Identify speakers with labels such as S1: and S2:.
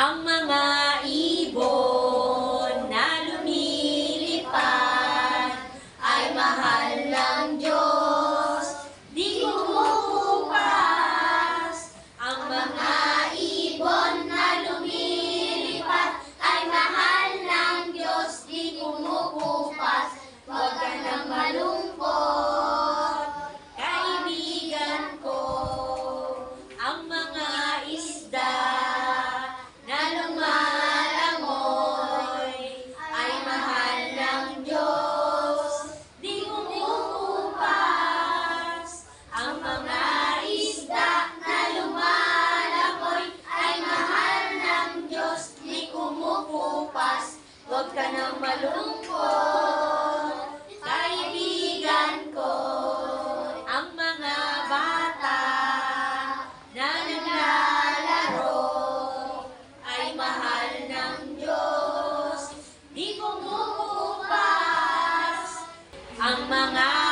S1: ang mga malungkot, kaibigan ko, ang mga bata na naglalaro ay mahal ng Diyos. Di kumukupas ang mga